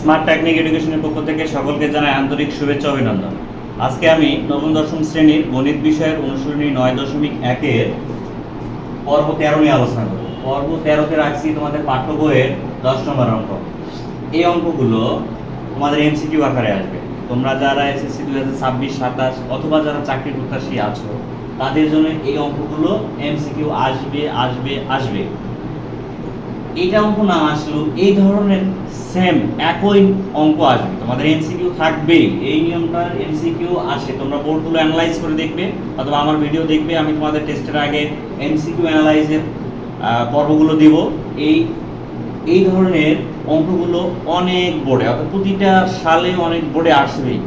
Smart technique এডুকেশনের পক্ষ থেকে সকলকে জানাই আন্তরিক শুভেচ্ছা অভিনন্দন। আজকে আমি নবম, দশম শ্রেণির গণিত বিষয়ের অনুশীলনী নয় দশমিক একের পর্ব তেরো নিয়ে আলোচনা করব। পর্ব তেরোতে রাখছি তোমাদের পাঠ্য বইয়ের দশ নম্বর অঙ্ক। এই অঙ্কগুলো তোমাদের এমসিকিউ আকারে আসবে। তোমরা যারা এসএসসি দু হাজার ছাব্বিশ, সাতাশ অথবা যারা চাকরি প্রত্যাশী আছো, তাদের জন্য এই অঙ্কগুলো এমসিকিউ আসবে আসবে আসবে। এইটা অঙ্ক না আসলেও এই ধরনের সেম একই অঙ্ক আসবে। তোমাদের এমসিকিউ থাকবেই এই নিয়মটার এমসিকিউ আসে। তোমরা বোর্ডগুলো অ্যানালাইজ করে দেখবে, অথবা আমার ভিডিও দেখবে, আমি তোমাদের টেস্টের আগে এমসিকিউ অ্যানালাইজের পর্বগুলো দেব। এই এই ধরনের অঙ্কগুলো অনেক বোর্ডে অর্থাৎ প্রতিটা সালে অনেক বোর্ডে আসবেই।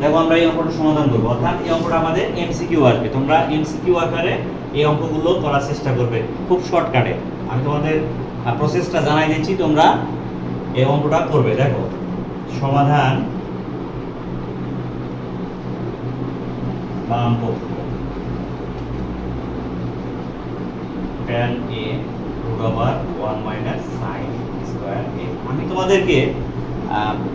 দেখো আমরা এই অঙ্কটা সমাধান করব। অর্থাৎ এই অঙ্কটা আমাদের এমসিকিউ আসবে। তোমরা এমসিকিউ আকারে এই অঙ্কগুলো করার চেষ্টা করবে, খুব শর্টকাটে আমি তোমাদের প্রসেসটা জানাই দিচ্ছি, তোমরা এই অঙ্কটা করবে, দেখো। সমাধান বাম পক্ষ। tan 1 minus sin square a আমি তোমাদেরকে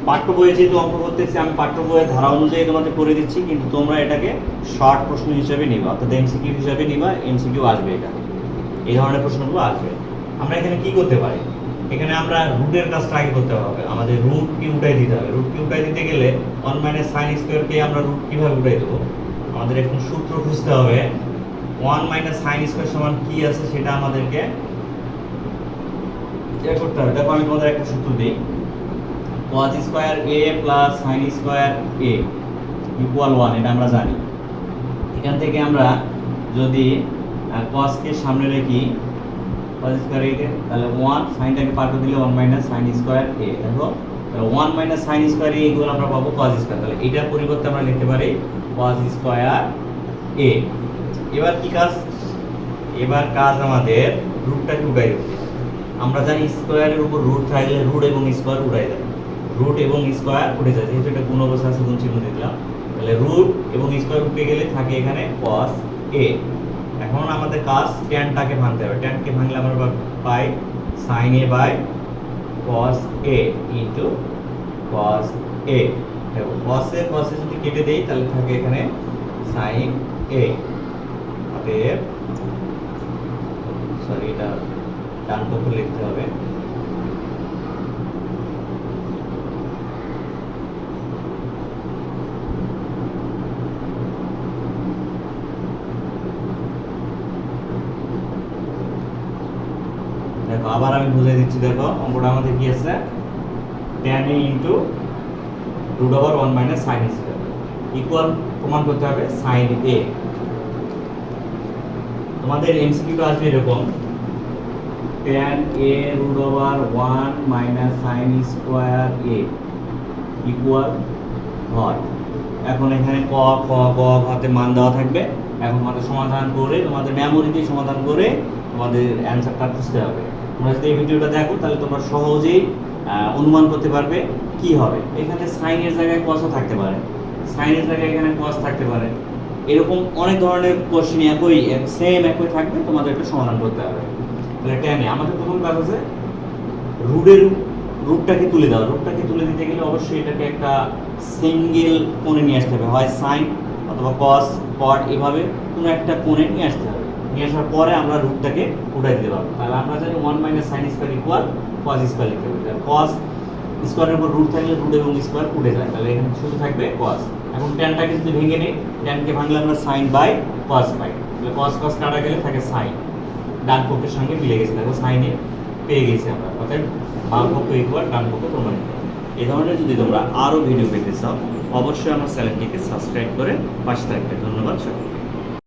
পাঠ্য বইয়ে যেহেতু অঙ্ক করতেছি, আমি পাঠ্য বইয়ের ধারা অনুযায়ী তোমাদের করে দিচ্ছি, কিন্তু তোমরা এটাকে শর্ট প্রশ্ন হিসেবে নিবা, অর্থাৎ এমসিকিউ হিসেবে নিবা এমসিকিউ আসবে এটা। এই ধরনের প্রশ্নগুলো আসবে। আমরা এখানে কি করতে পারি? এখানে আমরা রুটের কাজটা আগে করতে হবে আমাদের রুট কি উঠাই দিতে হবে? রুট কি উঠাই দিতে গেলে ওয়ান মাইনাস সাইন স্কোয়ারকে আমরা রুট কীভাবে উঠাই দেবো? আমাদের এখন সূত্র খুঁজতে হবে। ওয়ান মাইনাস সাইন স্কোয়ার সমান কি আছে সেটা আমাদেরকে বের করতে হবে। দেখো আমি তোমাদের একটা সূত্র দিই। cos square A plus sine square A equal one এটা আমরা জানি। এখান থেকে আমরা যদি কসকে সামনে রেখি cos স্কোয়ার এ তাহলে ওয়ান সাইনটাকে পার করে দিলে one minus sine square A দেখো, তাহলে one minus sine square A এগুলো আমরা পাবো cos স্কোয়ার তাহলে এটার পরিবর্তে আমরা লিখতে পারি cos স্কোয়ার এ এবার কি কাজ? এবার কাজ আমাদের রুটটাকে উঠাই দিতে আমরা জানি স্কোয়ারের উপর রুট থাকলে রুট এবং স্কোয়ার উঠাই দেয়। রুট এবং স্কোয়ার উঠে যায়, যেহেতু এটা গুণ অবস্থা আছে গুণ চিহ্ন দিলাম। তাহলে রুট এবং স্কোয়ার উঠে গেলে থাকে এখানে cos a এখন আমাদের কাজ ট্যানটাকে ভাঙতে হবে। ট্যানকে ভাঙলে আমরা পাই sin a by cos A into a দেখো, cos a cos a যদি কেটে দেই, তাহলে থাকে এখানে সাইন এ অতএব সরি এটা ডান পক্ষে লিখতে হবে। দেখো, আবার আমি বুঝিয়ে দিচ্ছি, দেখো, অঙ্কটা আমাদের কি আছে? tan a into root over one minus sine equal প্রমাণ করতে হবে সাইন এ তোমাদের এমসিকিউ আসবে এরকম, tan a root over one minus sine square A equal hot এখন এখানে ক, খ, গ, ঘতে মান দেওয়া থাকবে। এখন তোমাদের সমাধান করে, তোমাদের মেমোরি দিয়ে সমাধান করে তোমাদের অ্যান্সারটা খুঁজতে হবে। তোমরা যদি এই ভিডিওটা দেখো, তাহলে তোমরা সহজেই অনুমান করতে পারবে কি হবে। এখানে সাইনের জায়গায় কসও থাকতে পারে। সাইনের জায়গায় এখানে কস থাকতে পারে। এরকম অনেক ধরনের কোশ্চেন একই সেম একই থাকবে তোমাদের একটা সমাধান করতে হবে। তাহলে টেনে আমাদের প্রথম কাজ আছে রুটের রুটটাকে তুলে দেওয়া। রুটটাকে তুলে দিতে গেলে অবশ্যই এটাকে একটা সিঙ্গেল কোণে নিয়ে আসতে হবে। হয় সাইন অথবা কস কট এভাবে কোনো একটা কোণে নিয়ে আসতে হবে। নিয়ে আসার পরে আমরা রুটটাকে উঠাই দিতে পারব। তাহলে আমরা জানি one minus sine square equal cos square লিখতে পারি। কস স্কোয়ারের উপর রুট থাকলে রুট এবং স্কোয়ার উঠে যায়। তাহলে এখানে শুধু থাকবে কস এখন ট্যানটাকে যদি ভেঙে নিই ট্যানকে ভাঙলে আমরা সাইন বাই কস পাই। তাহলে কস কস কাটা গেলে থাকে সাইন ডান পক্ষের সঙ্গে মিলে গেছে। দেখো সাইনে পেয়ে গেছি আমরা। অর্থাৎ বাম পক্ষ ইকুয়াল ডান পক্ষ প্রমাণিত। এই ধরনের যদি তোমরা আরও ভিডিও পেতে চাও, অবশ্যই আমার চ্যানেলটিকে সাবস্ক্রাইব করে পাশে থাকবে। ধন্যবাদ সকলকে